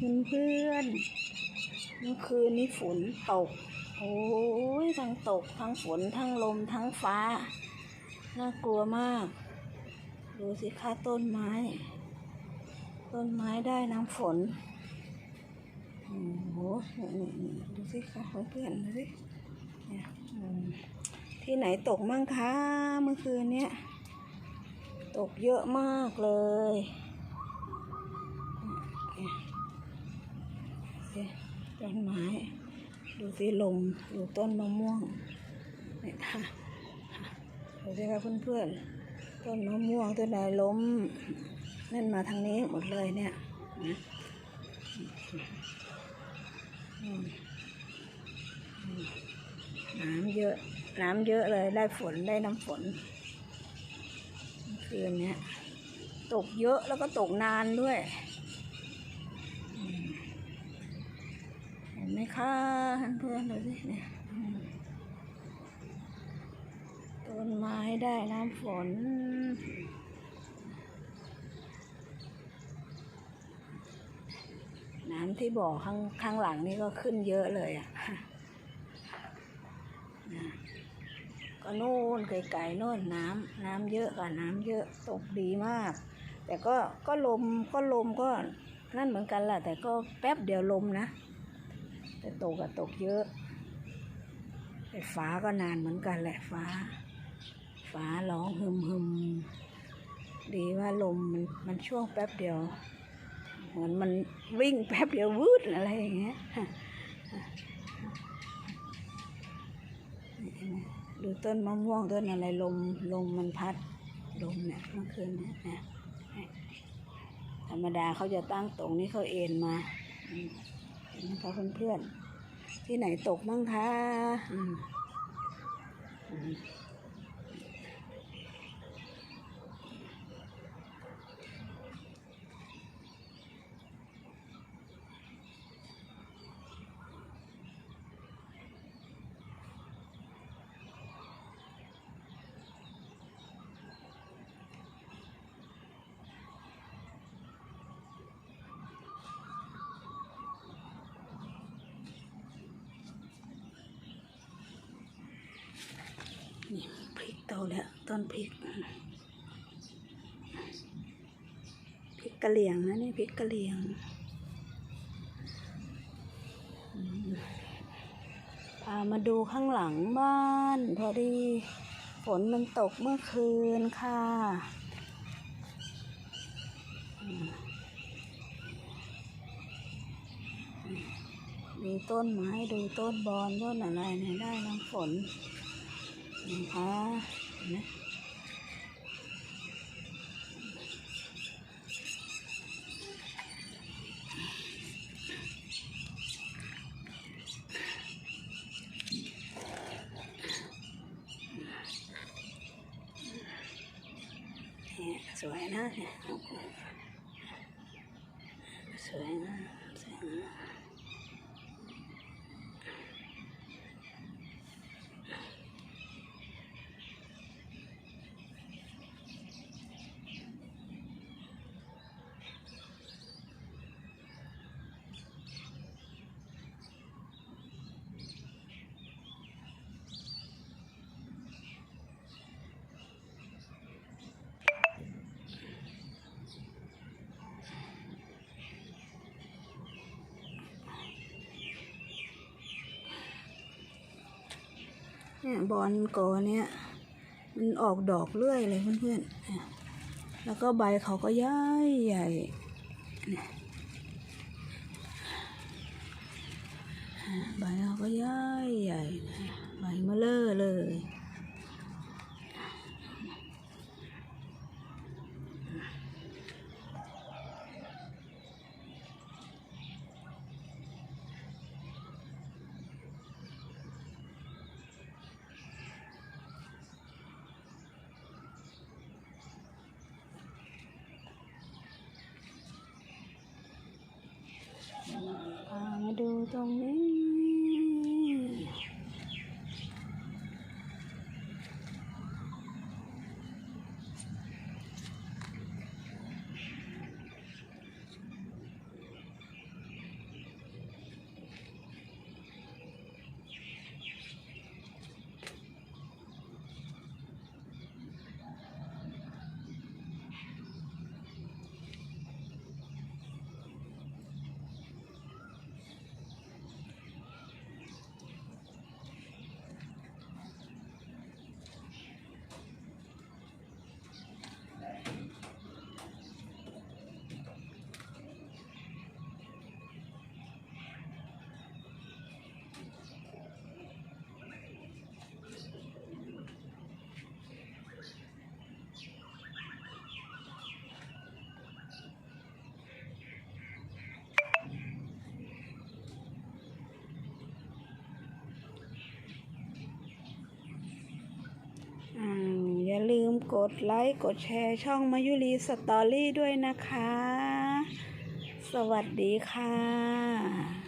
เพื่อนเพื่อนเมื่อคืนนี้ฝนตก โอ้ยทั้งตก ทั้งฝนทั้งลมทั้งฟ้า น่ากลัวมาก ดูสิคะต้นไม้ ต้นไม้ได้น้ำฝน โอ้โหดูสิคะเพื่อนดูสิที่ไหนตกมั่งคะเมื่อคืนเนี้ย ตกเยอะมากเลย ต้นไม้ ดูสิลมดูต้นมะม่วงเนี่ยค่ะดูสิคะเพื่อนๆต้นมะม่วงต้นไหนล้มนั่นมาทางนี้หมดเลยเนี่ยนะน้ำเยอะ น้ำเยอะเลยได้ฝนได้น้ำฝนคืนเนี้ยตกเยอะแล้วก็ตกนานด้วยอืมเห็ นไหมคะเพื่อนๆดูสิเนี่ยต้นไม้ได้น้ำฝน น้ำที่บ่อข้างข้างหลังนี่ก็ขึ้นเยอะเลยอะนะก็นู่นไกลๆโน่นน้ำน้ำเยอะกว่าน้ำเยอะตกดีมาก แต่ก็ก็ลมก็ลมก็นั่นเหมือนกันแหละแต่ก็แป๊บเดียวลมนะ แต่ตกอะตกเยอะแต่ฟ้าก็นานเหมือนกันแหละฟ้า ฟ้าร้องฮึมฮึมดีว่าลมมันมันช่วงแป๊บเดียว เหมือนมันวิ่งแป๊บเดียววืดอะไรอย่างเงี้ยดูต้นมะม่วงต้นอะไรลมลมมันพัดลมเนี่ยเมื่อคืนเนี่ยนะธรรมดาเขาจะตั้งตรงนี้เขาเอ็นมา นะคะเพื่อนๆที่ไหนตกมั่งคะ นี่พริกโตแล้วต้นพริกพริกกะเหรี่ยงนะนี่พริกกะเหรี่ยงอืมพามาดูข้างหลังบ้าน พอดีฝนมันตกเมื่อคืนค่ะดูต้นไม้ดูต้นบอนต้นอะไรเนี่ยได้น้ำฝน นะคะเห็นไเนี่ยบอลกอเนี่ยมันออกดอกเรื่อยเลยเพื่อนๆเนี่ยแล้วก็ใบเขาก็ย้ายใหญ่ใบเขาก็ย้ายใหญ่ ใบมาเลอเลย พามา ดูตรงนี้ กดไลค์ กดแชร์ช่องมายุรีสตอรี่ด้วยนะคะ สวัสดีค่ะ